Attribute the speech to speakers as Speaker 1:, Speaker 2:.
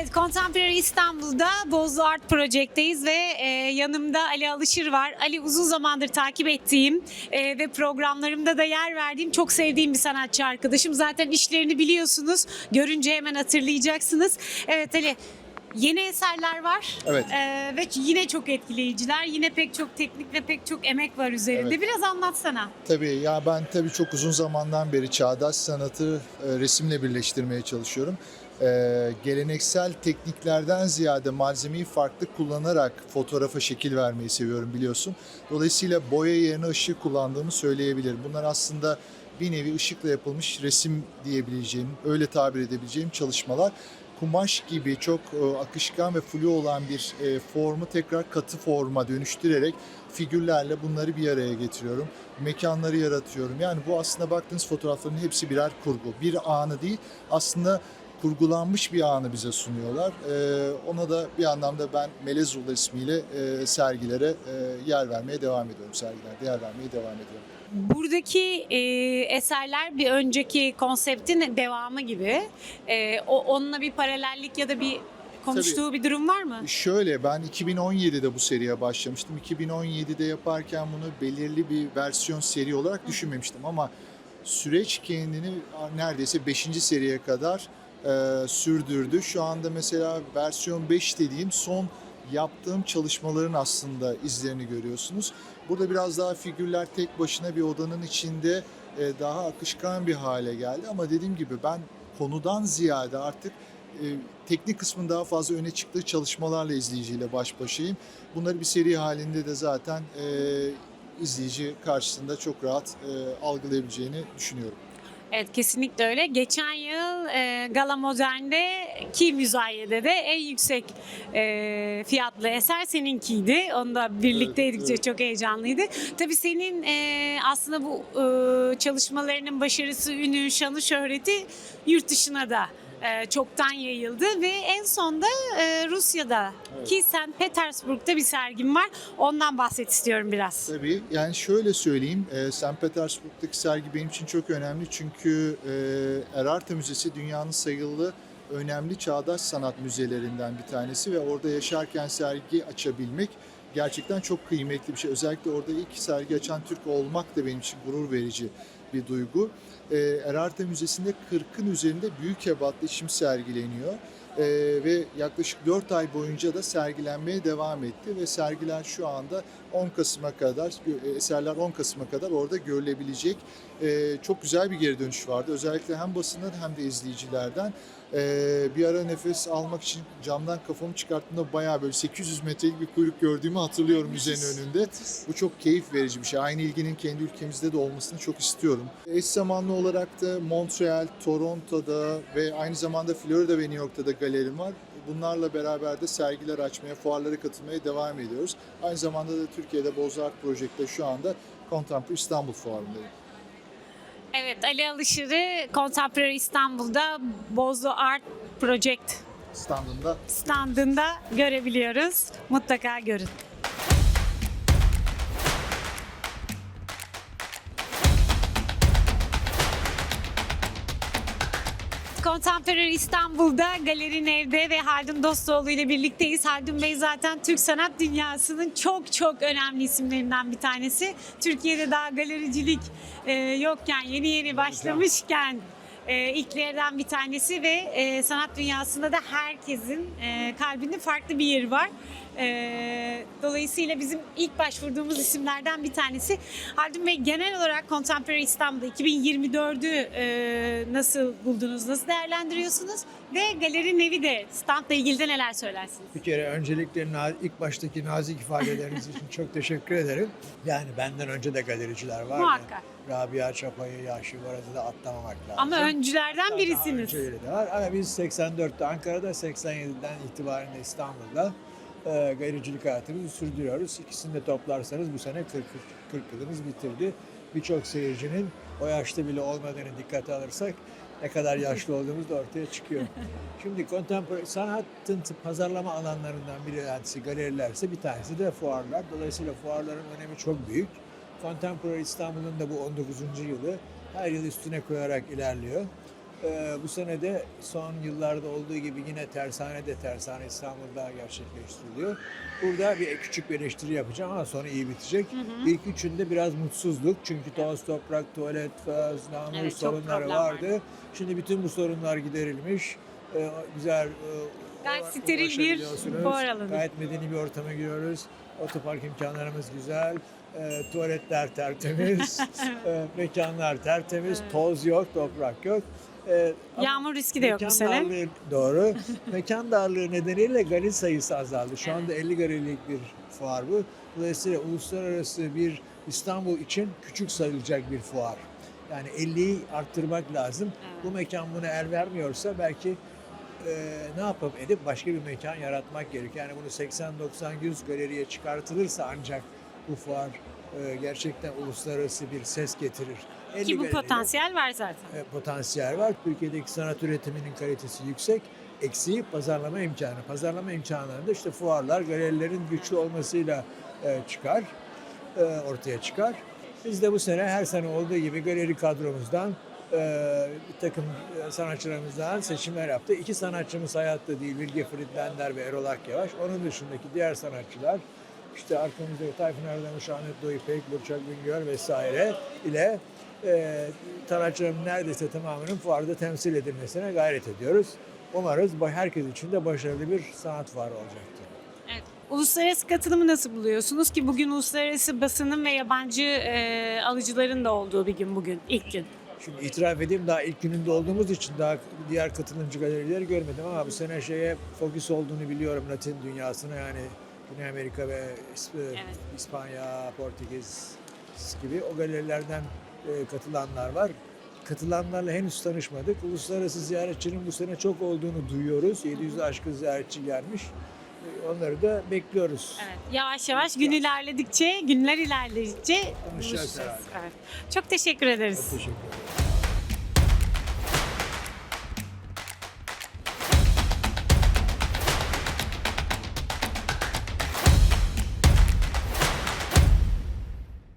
Speaker 1: Evet, Contemporary İstanbul'da Bozlu Art Project'teyiz ve e, yanımda Ali Alışır var. Ali uzun zamandır takip ettiğim e, ve programlarımda da yer verdiğim çok sevdiğim bir sanatçı arkadaşım. Zaten işlerini biliyorsunuz. Görünce hemen hatırlayacaksınız. Evet Ali, yeni eserler var.
Speaker 2: Evet.
Speaker 1: E, ve yine çok etkileyiciler. Yine pek çok teknik ve pek çok emek var üzerinde.
Speaker 2: Evet.
Speaker 1: Biraz anlatsana.
Speaker 2: Tabii ya ben tabii çok uzun zamandan beri çağdaş sanatı e, resimle birleştirmeye çalışıyorum. E, geleneksel tekniklerden ziyade malzemeyi farklı kullanarak fotoğrafa şekil vermeyi seviyorum biliyorsun. Dolayısıyla boya yerine ışık kullandığımı söyleyebilirim. Bunlar aslında bir nevi ışıkla yapılmış resim diyebileceğim, öyle tabir edebileceğim çalışmalar. Kumaş gibi çok e, akışkan ve flu olan bir e, formu tekrar katı forma dönüştürerek figürlerle bunları bir araya getiriyorum. Mekanları yaratıyorum. Yani bu aslında baktığınız fotoğrafların hepsi birer kurgu. Bir anı değil aslında kurgulanmış bir anı bize sunuyorlar. Ee, ona da bir anlamda ben Melezul ismiyle e, sergilere e, yer vermeye devam ediyorum. Sergilerde yer vermeye devam ediyorum.
Speaker 1: Buradaki e, eserler bir önceki konseptin devamı gibi. E, o onunla bir paralellik ya da bir konuştuğu bir durum var mı?
Speaker 2: Şöyle ben 2017'de bu seriye başlamıştım. 2017'de yaparken bunu belirli bir versiyon seri olarak düşünmemiştim ama süreç kendini neredeyse 5. seriye kadar e, sürdürdü. Şu anda mesela versiyon 5 dediğim son yaptığım çalışmaların aslında izlerini görüyorsunuz. Burada biraz daha figürler tek başına bir odanın içinde e, daha akışkan bir hale geldi ama dediğim gibi ben konudan ziyade artık e, teknik kısmın daha fazla öne çıktığı çalışmalarla izleyiciyle baş başayım. Bunları bir seri halinde de zaten e, izleyici karşısında çok rahat e, algılayabileceğini düşünüyorum.
Speaker 1: Evet kesinlikle öyle. Geçen yıl e, Gala Modern'de ki müzayede de en yüksek e, fiyatlı eser seninkiydi. Onu da birlikteydik
Speaker 2: Evet, evet.
Speaker 1: çok heyecanlıydı. Tabii senin e, aslında bu e, çalışmalarının başarısı, ünü, şanı, şöhreti yurt dışına da e, çoktan yayıldı ve en son da e, Rusya'da
Speaker 2: Evet.
Speaker 1: ki St. Petersburg'da bir sergin var. Ondan bahset istiyorum biraz.
Speaker 2: Tabii yani şöyle söyleyeyim, e, St. Petersburg'daki sergi benim için çok önemli çünkü e, Erarta Müzesi dünyanın sayılı önemli çağdaş sanat müzelerinden bir tanesi ve orada yaşarken sergi açabilmek gerçekten çok kıymetli bir şey. Özellikle orada ilk sergi açan Türk olmak da benim için gurur verici bir duygu. E, Erarta Müzesi'nde 40'ın üzerinde büyük ebatlı işim sergileniyor. Ee, ve yaklaşık 4 ay boyunca da sergilenmeye devam etti ve sergiler şu anda 10 Kasım'a kadar e, eserler 10 Kasım'a kadar orada görülebilecek Ee, çok güzel bir geri dönüş vardı özellikle hem basından hem de izleyicilerden Ee, bir ara nefes almak için camdan kafamı çıkarttığımda bayağı böyle 800 metrelik bir kuyruk gördüğümü hatırlıyorum müzenin önünde bu çok keyif verici bir şey aynı ilginin kendi ülkemizde de olmasını çok istiyorum eş zamanlı olarak da Montreal, Toronto'da ve aynı zamanda Florida ve New York'ta da galerim var. Bunlarla beraber de sergiler açmaya, fuarlara katılmaya devam ediyoruz. Aynı zamanda da Türkiye'de Bozart Art Project'te şu anda Contemporary İstanbul Fuarı'ndayım.
Speaker 1: Evet Ali Alışır'ı Contemporary İstanbul'da Bozo Art Project
Speaker 2: Standında
Speaker 1: standında görebiliyoruz. Mutlaka görün. Contemporary İstanbul'da Galeri Ev'de ve Haldun Dostoğlu ile birlikteyiz. Haldun Bey zaten Türk sanat dünyasının çok çok önemli isimlerinden bir tanesi. Türkiye'de daha galericilik e, yokken, yeni yeni başlamışken e, ilklerden bir tanesi ve e, sanat dünyasında da herkesin e, kalbinde farklı bir yeri var. E, dolayısıyla bizim ilk başvurduğumuz isimlerden bir tanesi. Haldun Bey genel olarak Contemporary İstanbul'da 2024'ü e, nasıl buldunuz, nasıl değerlendiriyorsunuz? Ve Galeri Nevi de standla ilgili de neler söylersiniz?
Speaker 3: Bir kere öncelikle ilk baştaki nazik ifadeleriniz için çok teşekkür ederim. Yani benden önce de galericiler var.
Speaker 1: Muhakkak.
Speaker 3: Rabia Çapa'yı, Yaşı Varaz'ı da atlamamak lazım.
Speaker 1: Ama öncülerden birisiniz.
Speaker 3: önceleri de var. Ama biz 84'te Ankara'da, 87'den itibaren de İstanbul'da e, galericilik hayatımızı sürdürüyoruz. İkisini de toplarsanız bu sene 40, 40 yılımız bitirdi. Birçok seyircinin o yaşta bile olmadığını dikkate alırsak ne kadar yaşlı olduğumuz da ortaya çıkıyor. Şimdi kontemporary sanatın pazarlama alanlarından bir tanesi galerilerse bir tanesi de fuarlar. Dolayısıyla fuarların önemi çok büyük. Contemporary İstanbul'un da bu 19. yılı her yıl üstüne koyarak ilerliyor. Ee, bu sene de son yıllarda olduğu gibi yine Tersane de Tersane İstanbul'da gerçekleştiriliyor. Burada bir küçük bir eleştiri yapacağım ama sonra iyi bitecek. İlk üçünde biraz mutsuzluk çünkü toz, toprak, tuvalet, faz, yağmur
Speaker 1: Evet,
Speaker 3: sorunları vardı.
Speaker 1: vardı.
Speaker 3: Şimdi bütün bu sorunlar giderilmiş. Ee, güzel e,
Speaker 1: Gayet steril bir fuar alanı.
Speaker 3: Gayet medeni bir ortama giriyoruz. Otopark imkanlarımız güzel. E, tuvaletler tertemiz. e, mekanlar tertemiz. Toz yok, toprak yok. E,
Speaker 1: Yağmur riski de yok bu
Speaker 3: mekan
Speaker 1: sene.
Speaker 3: darlığı- doğru. mekan darlığı nedeniyle galil sayısı azaldı. Şu anda 50 galillik bir fuar bu. Dolayısıyla uluslararası bir İstanbul için küçük sayılacak bir fuar. Yani 50'yi arttırmak lazım. Bu mekan buna el vermiyorsa belki e, ne yapıp edip başka bir mekan yaratmak gerekiyor. Yani bunu 80 90 100 galeriye çıkartılırsa ancak bu fuar e, gerçekten uluslararası bir ses getirir. 50
Speaker 1: Ki bu potansiyel var zaten.
Speaker 3: e, potansiyel var. Türkiye'deki sanat üretiminin kalitesi yüksek. Eksiği pazarlama imkanı. Pazarlama imkanlarında işte fuarlar, galerilerin güçlü olmasıyla e, çıkar, e, ortaya çıkar. Biz de bu sene her sene olduğu gibi galeri kadromuzdan e, bir takım sanatçılarımızdan seçimler yaptı. İki sanatçımız hayatta değil, Bilge Fridlander ve Erol Akyavaş. Onun dışındaki diğer sanatçılar işte arkamızda Tayfun Erdemiş, Ahmet Doğu İpek, Burçak Güngör vesaire ile e, sanatçıların neredeyse tamamının fuarda temsil edilmesine gayret ediyoruz. Umarız herkes için de başarılı bir sanat fuarı olacaktır.
Speaker 1: Evet. Uluslararası katılımı nasıl buluyorsunuz ki bugün uluslararası basının ve yabancı e, alıcıların da olduğu bir gün bugün, ilk gün.
Speaker 3: Şimdi itiraf edeyim daha ilk gününde olduğumuz için daha diğer katılımcı galerileri görmedim ama bu sene şeye fokus olduğunu biliyorum Latin dünyasına yani Güney Amerika ve İsp-
Speaker 1: Evet.
Speaker 3: İspanya, Portekiz gibi o galerilerden e, katılanlar var. Katılanlarla henüz tanışmadık. Uluslararası ziyaretçinin bu sene çok olduğunu duyuyoruz. 700'ü aşkın ziyaretçi gelmiş. E, Onları da bekliyoruz.
Speaker 1: Evet. Yavaş yavaş gün ilerledikçe, günler ilerledikçe
Speaker 3: Konuşacağız.
Speaker 1: Evet. Çok teşekkür ederiz.
Speaker 3: Çok teşekkür ederim.